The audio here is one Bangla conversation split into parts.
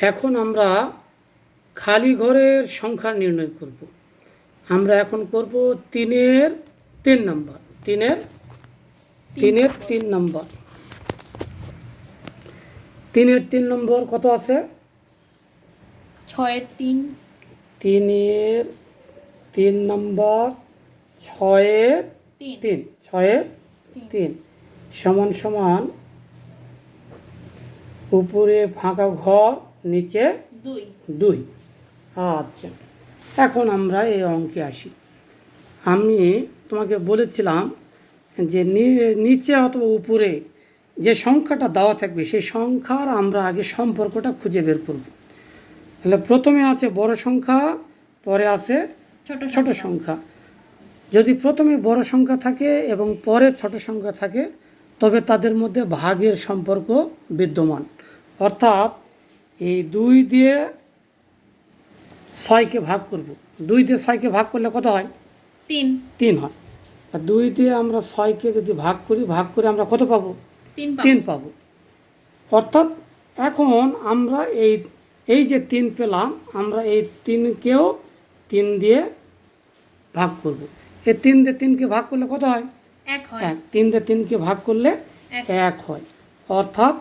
এখন আমরা খালি ঘরের সংখ্যা নির্ণয় করব। আমরা এখন করব তিনের তিন নম্বর। তিনের তিনের তিন নম্বর। তিনের তিন নম্বর কত আছে? ছয়ের তিন। তিনের তিন নম্বর ছয়ের তিন। ছয়ের। তিন। সমান সমান উপরে ফাঁকা ঘর নিচে দুই। দুই। আচ্ছা এখন আমরা এই অঙ্কে আসি। আমি তোমাকে বলেছিলাম যে নিচে অথবা উপরে যে সংখ্যাটা দেওয়া থাকবে সেই সংখ্যার আমরা আগে সম্পর্কটা খুঁজে বের করব। তাহলে প্রথমে আছে বড় সংখ্যা পরে আছে ছোট ছোট সংখ্যা। যদি প্রথমে বড় সংখ্যা থাকে এবং পরে ছোট সংখ্যা থাকে তবে তাদের মধ্যে ভাগের সম্পর্ক বিদ্যমান। অর্থাৎ এই দুই দিয়ে ছয়কে ভাগ করব। দুই দিয়ে ছয়কে ভাগ করলে কত হয়? তিন। তিন হয়। আর দুই দিয়ে আমরা ছয়কে যদি ভাগ করি ভাগ করে আমরা কত পাবো? তিন পাবো। অর্থাৎ এখন আমরা এই এই যে তিন পেলাম আমরা এই তিনকেও তিন দিয়ে ভাগ করব। এই তিন দিয়ে তিনকে ভাগ করলে কত হয়। এক। তিন দিয়ে তিনকে ভাগ করলে এক। এক হয়। অর্থাৎ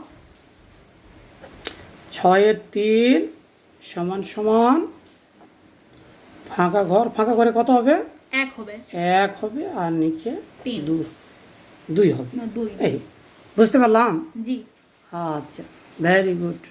ছয়ের তিন সমান সমান ফাঁকা ঘর ফাঁকা ঘরে কত হবে? এক হবে। এক হবে আর নিচে দু দুই হবে। এই বুঝতে পারলাম? জি। আচ্ছা ভেরি গুড